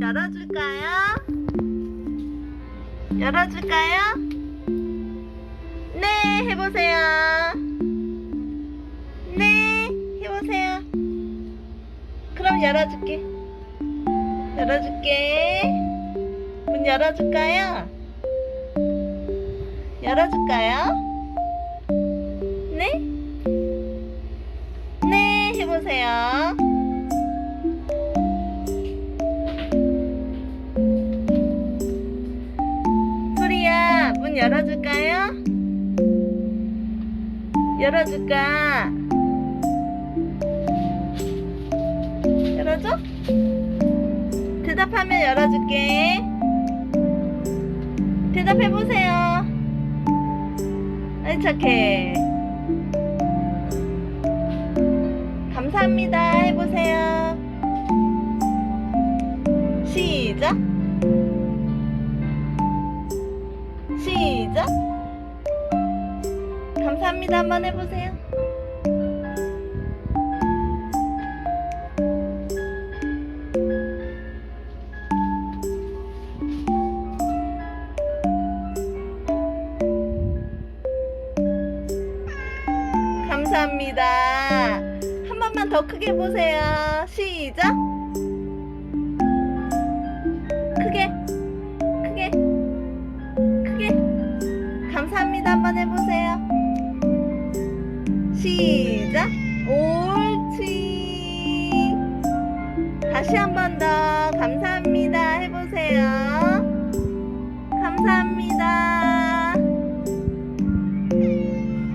열어줄까요? 열어줄까요? 네, 해보세요. 네, 해보세요. 그럼 열어줄게. 열어줄게. 문 열어줄까요? 열어줄까요? 문 열어줄까요? 열어줄까? 열어줘? 대답하면 열어줄게. 대답해보세요. 아이, 착해. 감사합니다. 해보세요. 시작. 감사합니다. 한번 해보세요. 감사합니다. 한 번만 더 크게 보세요. 시작. 크게, 시작. 옳지. 다시 한 번 더. 감사합니다. 해보세요. 감사합니다.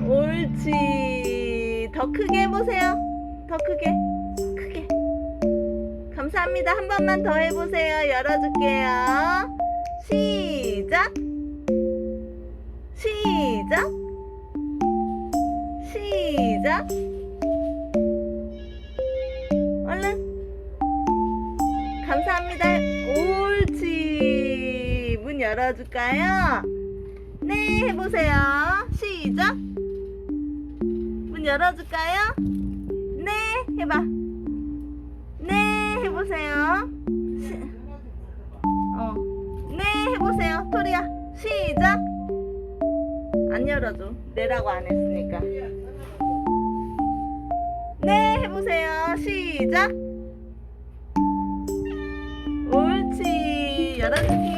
옳지. 더 크게 해보세요. 더 크게. 크게. 감사합니다. 한 번만 더 해보세요. 열어줄게요. 시작. 얼른. 감사합니다. 옳지. 문 열어줄까요? 네, 해보세요. 시작. 문 열어줄까요? 네, 해봐. 네, 해보세요. 시, 어, 네, 해보세요. 토리야, 시작. 안 열어줘. 내라고 안 했 되니까. 네 해보세요. 시작. 옳지. 11개.